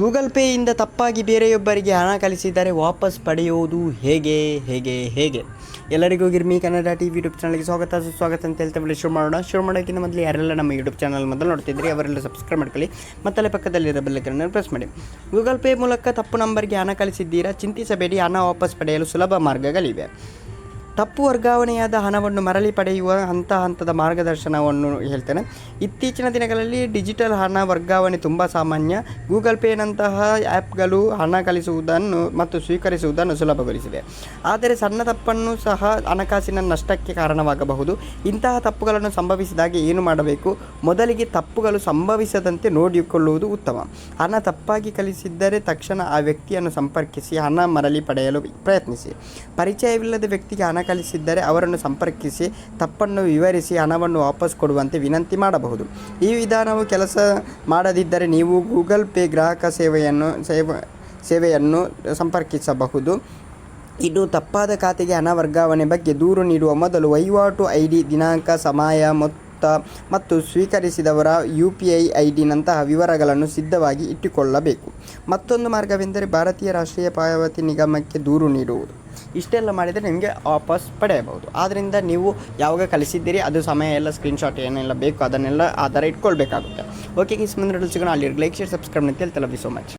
Google ಪೇಯಿಂದ ತಪ್ಪಾಗಿ ಬೇರೆಯೊಬ್ಬರಿಗೆ ಹಣ ಕಳಿಸಿದರೆ ವಾಪಸ್ ಪಡೆಯುವುದು ಹೇಗೆ ಹೇಗೆ ಹೇಗೆ? ಎಲ್ಲರಿಗೂ Girmi Kannada T V YouTube ಚಾನಲ್ಗೆ ಸ್ವಾಗತ. ಸುಸ್ವಾಗತ ಅಂತ ಹೇಳ್ತಾ ಬಿಡಿ ಶುರು ಮಾಡೋಣ. ಶುರು ಮಾಡೋಕ್ಕಿಂತ ಮೊದಲು ಯಾರೆಲ್ಲ ನಮ್ಮ ಯೂಟ್ಯೂಬ್ ಚಾನಲ್ ಮೊದಲು ನೋಡ್ತಿದ್ರಿ ಅವರೆಲ್ಲ ಸಬ್ಸ್ಕ್ರೈಬ್ ಮಾಡ್ಕೊಳ್ಳಿ. ಮತ್ತಲ್ಲೇ ಪಕ್ಕದಲ್ಲಿರೋ ಬೆಲ್ಲಕ್ಕನ್ನು ಪ್ರೆಸ್ ಮಾಡಿ. ಗೂಗಲ್ ಪೇ ಮೂಲಕ ತಪ್ಪು ನಂಬರ್ಗೆ ಹಣ ಕಳಿಸಿದ್ದೀರಾ? ಚಿಂತಿಸಬೇಡಿ. ಹಣ ವಾಪಸ್ ಪಡೆಯಲು ಸುಲಭ ಮಾರ್ಗಗಳಿವೆ. ತಪ್ಪು ವರ್ಗಾವಣೆಯಾದ ಹಣವನ್ನು ಮರಳಿ ಪಡೆಯುವ ಹಂತ ಹಂತದ ಮಾರ್ಗದರ್ಶನವನ್ನು ಹೇಳ್ತೇನೆ. ಇತ್ತೀಚಿನ ದಿನಗಳಲ್ಲಿ ಡಿಜಿಟಲ್ ಹಣ ವರ್ಗಾವಣೆ ತುಂಬ ಸಾಮಾನ್ಯ. ಗೂಗಲ್ ಪೇನಂತಹ ಆ್ಯಪ್ಗಳು ಹಣ ಕಳಿಸುವುದನ್ನು ಮತ್ತು ಸ್ವೀಕರಿಸುವುದನ್ನು ಸುಲಭಗೊಳಿಸಿದೆ. ಆದರೆ ಸಣ್ಣ ತಪ್ಪನ್ನು ಸಹ ಹಣಕಾಸಿನ ನಷ್ಟಕ್ಕೆ ಕಾರಣವಾಗಬಹುದು. ಇಂತಹ ತಪ್ಪುಗಳನ್ನು ಸಂಭವಿಸಿದಾಗ ಏನು ಮಾಡಬೇಕು? ಮೊದಲಿಗೆ ತಪ್ಪುಗಳು ಸಂಭವಿಸದಂತೆ ನೋಡಿಕೊಳ್ಳುವುದು ಉತ್ತಮ. ಹಣ ತಪ್ಪಾಗಿ ಕಲಿಸಿದ್ದರೆ ತಕ್ಷಣ ಆ ವ್ಯಕ್ತಿಯನ್ನು ಸಂಪರ್ಕಿಸಿ, ಹಣ ಮರಳಿ ಪಡೆಯಲು ಪ್ರಯತ್ನಿಸಿ. ಪರಿಚಯವಿಲ್ಲದ ವ್ಯಕ್ತಿಗೆ ಹಣ ಕಳಿಸಿದ್ದರೆ ಅವರನ್ನು ಸಂಪರ್ಕಿಸಿ, ತಪ್ಪನ್ನು ವಿವರಿಸಿ ಹಣವನ್ನು ವಾಪಸ್ ಕೊಡುವಂತೆ ವಿನಂತಿ ಮಾಡಬಹುದು. ಈ ವಿಧಾನವು ಕೆಲಸ ಮಾಡದಿದ್ದರೆ ನೀವು ಗೂಗಲ್ ಪೇ ಗ್ರಾಹಕ ಸೇವೆಯನ್ನು, ಸೇವ, ಸೇವೆಯನ್ನು ಸಂಪರ್ಕಿಸಬಹುದು. ಇದು ತಪ್ಪಾದ ಖಾತೆಗೆ ಹಣ ವರ್ಗಾವಣೆ ಬಗ್ಗೆ ದೂರು ನೀಡುವ ಮೊದಲು ವಹಿವಾಟು ಐ ಡಿ ದಿನಾಂಕ, ಸಮಯ, ಮೊತ್ತ ಮತ್ತು ಸ್ವೀಕರಿಸಿದವರ ಯು ಪಿ ಐ ಐ ಡಿನಂತಹ ವಿವರಗಳನ್ನು ಸಿದ್ಧವಾಗಿ ಇಟ್ಟುಕೊಳ್ಳಬೇಕು. ಮತ್ತೊಂದು ಮಾರ್ಗವೆಂದರೆ ಭಾರತೀಯ ರಾಷ್ಟ್ರೀಯ ಪಾವತಿ ನಿಗಮಕ್ಕೆ ದೂರು ನೀಡುವುದು. ಇಷ್ಟೆಲ್ಲ ಮಾಡಿದರೆ ನಿಮಗೆ ವಾಪಸ್ ಪಡೆಯಬಹುದು. ಆದ್ದರಿಂದ ನೀವು ಯಾವಾಗ ಕಲಿಸಿದ್ದೀರಿ, ಅದು ಸಮಯ ಎಲ್ಲ ಸ್ಕ್ರೀನ್ಶಾಟ್ ಏನೆಲ್ಲ ಬೇಕು ಅದನ್ನೆಲ್ಲ ಆ ಥರ ಇಟ್ಕೊಳ್ಬೇಕಾಗುತ್ತೆ ಓಕೆ ಈ ಮುಂದೆ ಸಿಗೋಣ. ಅಲ್ಲಿ ಲೈಕ್ ಶೇರ್ ಸಬ್ಸ್ಕ್ರೈಬ್ ಅಂತ ಹೇಳ್ತಲ್ಲ ಬಿ ಸೊ ಮಚ್